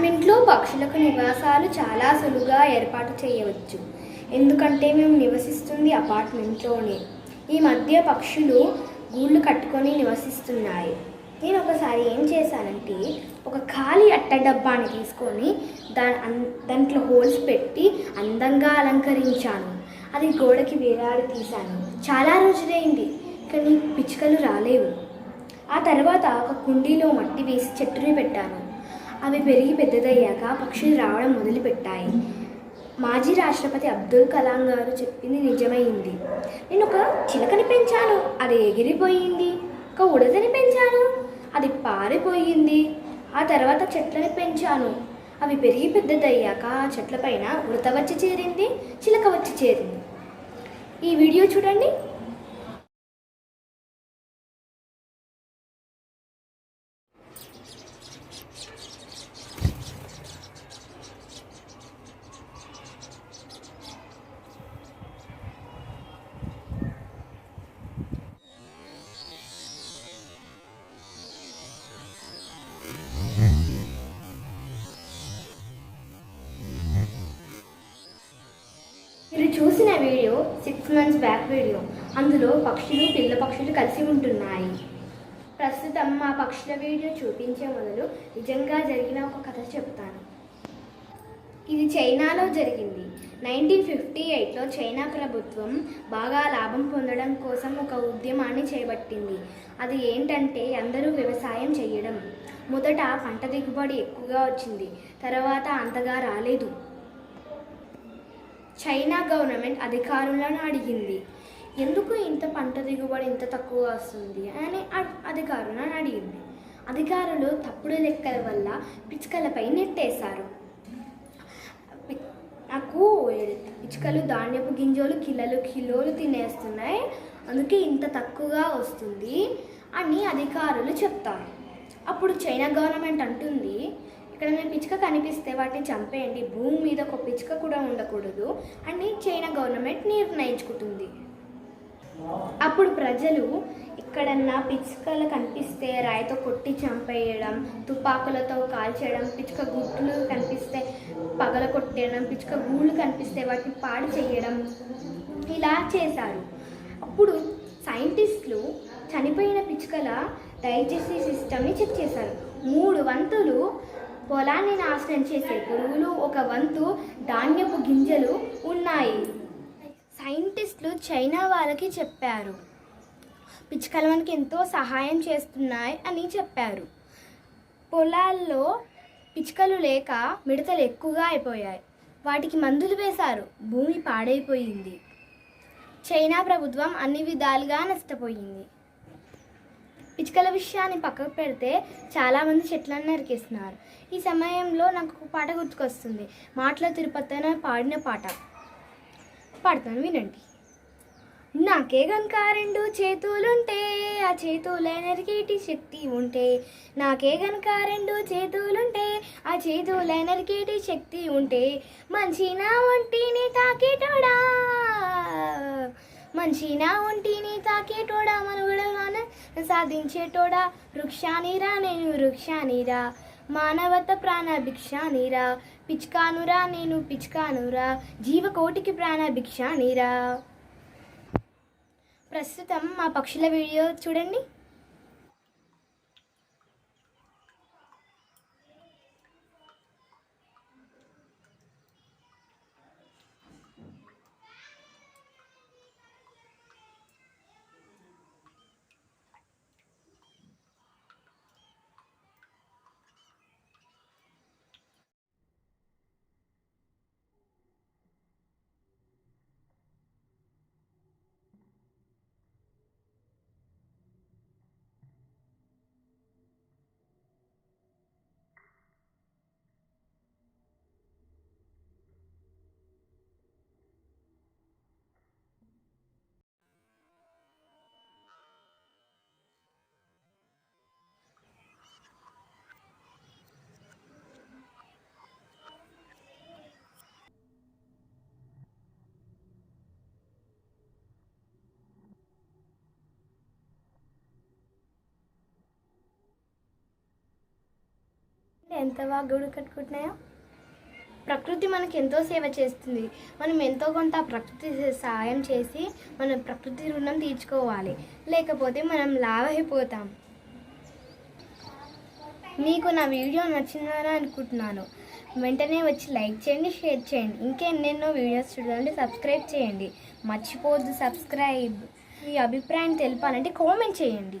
అపార్ట్మెంట్లో పక్షులకు నివాసాలు చాలా సులువుగా ఏర్పాటు చేయవచ్చు. ఎందుకంటే మేము నివసిస్తుంది అపార్ట్మెంట్లోనే. ఈ మధ్య పక్షులు గూళ్ళు కట్టుకొని నివసిస్తున్నాయి. నేను ఒకసారి ఏం చేశానంటే ఒక ఖాళీ అట్ట డబ్బాని తీసుకొని దా అన్- దాంట్లో హోల్స్ పెట్టి అందంగా అలంకరించాను. అది గోడకి వేలాడి తీశాను. చాలా రోజులైంది. కానీ పిచ్చుకలు రాలేవు. ఆ తర్వాత ఒక కుండీలో మట్టి వేసి చెట్టుని పెట్టాను. అవి పెరిగి పెద్దదయ్యాక పక్షులు రావడం మొదలుపెట్టాయి. మాజీ రాష్ట్రపతి అబ్దుల్ కలాం గారు చెప్పింది నిజమైంది. నేను ఒక చిలకని పెంచాను. అది ఎగిరిపోయింది. ఒక ఉడతని పెంచాను. అది పారిపోయింది. ఆ తర్వాత చెట్లని పెంచాను. అవి పెరిగి పెద్దదయ్యాక ఆ చెట్లపైన ఉడత వచ్చి చేరింది చిలక వచ్చి చేరింది. ఈ వీడియో చూడండి. చూసిన video six months back video అందులో పక్షులు పిల్ల పక్షులు కలిసి ఉంటున్నాయి. ప్రస్తుతం మా పక్షుల వీడియో చూపించే మొదలు నిజంగా జరిగిన ఒక కథ చెప్తాను. ఇది చైనాలో జరిగింది. నైన్టీన్ ఫిఫ్టీ ఎయిట్లో చైనా ప్రభుత్వం బాగా లాభం పొందడం కోసం ఒక ఉద్యమాన్ని చేపట్టింది. అది ఏంటంటే అందరూ వ్యవసాయం చేయడం. మొదట పంట దిగుబడి ఎక్కువగా వచ్చింది. తర్వాత అంతగా రాలేదు. చైనా గవర్నమెంట్ అధికారులను అడిగింది. ఎందుకు ఇంత పంట దిగుబడి ఇంత తక్కువ వస్తుంది? అని అధికారులను అడిగింది. అధికారులు తప్పుడు లెక్కల వల్ల పిచ్చుకలపై నెట్టేశారు. పి- నాకు పిచ్చుకలు ధాన్యపు గింజలు కిలోలు కిలోలు తినేస్తున్నాయి. అందుకే ఇంత తక్కువగా వస్తుంది అని అధికారులు చెప్తారు. అప్పుడు చైనా గవర్నమెంట్ అంటుంది. ఇక్కడ పిచ్చుక కనిపిస్తే వాటిని చంపేయండి. భూమి మీద ఒక పిచ్చుక కూడా ఉండకూడదు అని చైనా గవర్నమెంట్ నిర్ణయించుకుంటుంది. అప్పుడు ప్రజలు ఎక్కడన్నా పిచ్చుకలు కనిపిస్తే రాయితో కొట్టి చంపేయడం తుపాకులతో కాల్చేయడం పిచ్చుక గుడ్లు కనిపిస్తే పగల కొట్టేయడం పిచ్చుక గూళ్ళు కనిపిస్తే వాటిని పాడు చేయడం ఇలా చేశారు. అప్పుడు సైంటిస్టులు చనిపోయిన పిచ్చుకల డైజెస్టివ్ సిస్టమ్ని చెక్ చేశారు. మూడు వంతులు పొలాన్ని నాశనం చేసే పురుగులు ఒక వంతు ధాన్యపు గింజలు ఉన్నాయి. సైంటిస్టులు చైనా వాళ్ళకి చెప్పారు. పిచ్చుకలు మనకి ఎంతో సహాయం చేస్తున్నాయి అని చెప్పారు. పొలాల్లో పిచ్చుకలు లేక మిడతలు ఎక్కువగా అయిపోయాయి. వాటికి మందులు వేశారు. భూమి పాడైపోయింది. చైనా ప్రభుత్వం అన్ని విధాలుగా నష్టపోయింది. పిచ్చుకల విషయాన్ని పక్కకు పెడితే చాలామంది చెట్లను నరికేస్తున్నారు. ఈ సమయంలో నాకు ఒక పాట గుర్తుకొస్తుంది. మాటల తిరుపతి పాడిన పాట. పాడతాను వినండి. నాకే గనక రెండు చేతులుంటే ఆ చేతుల నరికేటి శక్తి ఉంటే. నాకే గనుక రెండు చేతులుంటే ఆ చేతుల నరికేటి శక్తి ఉంటే. మంచి నా ఒంటిని తాకేటోడా? మంచినా ఒంటిని తాకేటోడా మనుగడగాన? సాధించేటోడా? వృక్షానిరా నేను వృక్షానిరా. మానవత ప్రాణ భిక్షానిరా. పిచ్కానురా నేను పిచ్కానురా జీవకోటికి ప్రాణ భిక్షానిరా. ప్రస్తుతం మా పక్షుల వీడియో చూడండి. ఎంత బాగా గూడు కట్టుకుంటున్నాయో. ప్రకృతి మనకి ఎంతో సేవ చేస్తుంది. మనం ఎంతో కొంత ప్రకృతి సాయం చేసి మన ప్రకృతి రుణం తీర్చుకోవాలి. లేకపోతే మనం లావైపోతాం. మీకు నా వీడియో నచ్చిందని అనుకుంటున్నాను. వెంటనే వచ్చి లైక్ చేయండి షేర్ చేయండి. ఇంకెన్నెన్నో వీడియోస్ చూడాలంటే సబ్స్క్రైబ్ చేయండి. మర్చిపోద్దు సబ్స్క్రైబ్. మీ అభిప్రాయం తెలపాలంటే కామెంట్ చేయండి.